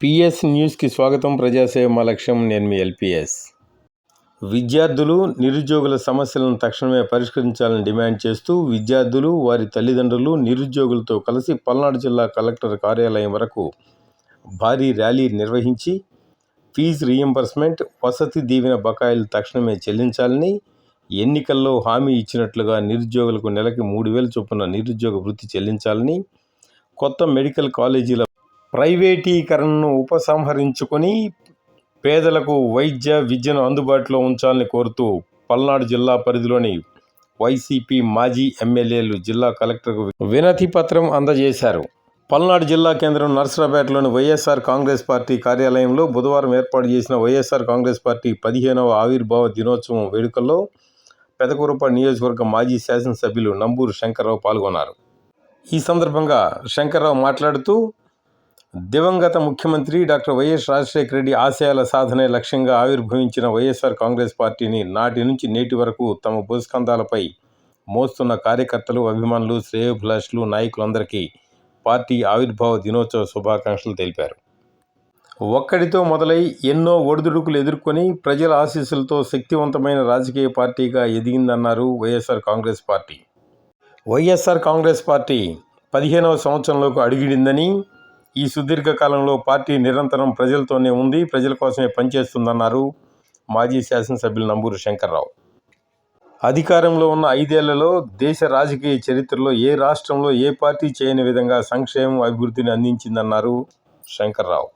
PS న్యూస్కి స్వాగతం. ప్రజాసేవ మా లక్ష్యం. నేను మీ ఎల్పిఎస్. విద్యార్థులు నిరుద్యోగుల సమస్యలను తక్షణమే పరిష్కరించాలని డిమాండ్ చేస్తూ విద్యార్థులు వారి తల్లిదండ్రులు నిరుద్యోగులతో కలిసి పల్నాడు జిల్లా కలెక్టర్ కార్యాలయం వరకు భారీ ర్యాలీ నిర్వహించి ఫీజు రీయింబర్స్మెంట్ వసతి దీవెన బకాయిలు తక్షణమే చెల్లించాలని ఎన్నికల్లో హామీ ఇచ్చినట్లుగా నిరుద్యోగులకు నెలకి మూడు వేల చొప్పున నిరుద్యోగ వృత్తి చెల్లించాలని కొత్త మెడికల్ కాలేజీల ప్రైవేటీకరణను ఉపసంహరించుకొని పేదలకు వైద్య విద్యను అందుబాటులో ఉంచాలని కోరుతూ పల్నాడు జిల్లా పరిధిలోని వైసీపీ మాజీ ఎమ్మెల్యేలు జిల్లా కలెక్టర్కు వినతి పత్రం అందజేశారు. పల్నాడు జిల్లా కేంద్రం నర్సరాపేటలోని వైఎస్ఆర్ కాంగ్రెస్ పార్టీ కార్యాలయంలో బుధవారం ఏర్పాటు చేసిన వైఎస్ఆర్ కాంగ్రెస్ పార్టీ పదిహేనవ ఆవిర్భావ దినోత్సవం వేడుకల్లో పెదకూరప నియోజకవర్గ మాజీ శాసనసభ్యులు నంబూరు శంకర్రావు పాల్గొన్నారు. ఈ సందర్భంగా శంకర్రావు మాట్లాడుతూ దివంగత ముఖ్యమంత్రి డాక్టర్ వైఎస్ రాజశేఖర రెడ్డి ఆశయాల సాధనే లక్ష్యంగా ఆవిర్భవించిన వైఎస్ఆర్ కాంగ్రెస్ పార్టీని నాటి నుంచి నేటి వరకు తమ భూస్కంధాలపై మోస్తున్న కార్యకర్తలు అభిమానులు శ్రేయోభిలాషులు నాయకులందరికీ పార్టీ ఆవిర్భావ దినోత్సవ శుభాకాంక్షలు తెలిపారు. ఒక్కడితో మొదలై ఎన్నో ఒడిదుడుకులు ఎదుర్కొని ప్రజల ఆశీస్సులతో శక్తివంతమైన రాజకీయ పార్టీగా ఎదిగిందన్నారు వైఎస్ఆర్ కాంగ్రెస్ పార్టీ. వైఎస్ఆర్ కాంగ్రెస్ పార్టీ పదిహేనవ సంవత్సరంలోకి అడుగిడిందని ఈ సుదీర్ఘ కాలంలో పార్టీ నిరంతరం ప్రజలతోనే ఉంది ప్రజల కోసమే పనిచేస్తుందన్నారు మాజీ శాసనసభ్యులు నంబూరు శంకర్రావు. అధికారంలో ఉన్న ఐదేళ్ళలో దేశ రాజకీయ చరిత్రలో ఏ రాష్ట్రంలో ఏ పార్టీ చేయని విధంగా సంక్షేమం అభివృద్ధిని అందించిందన్నారు శంకర్రావు.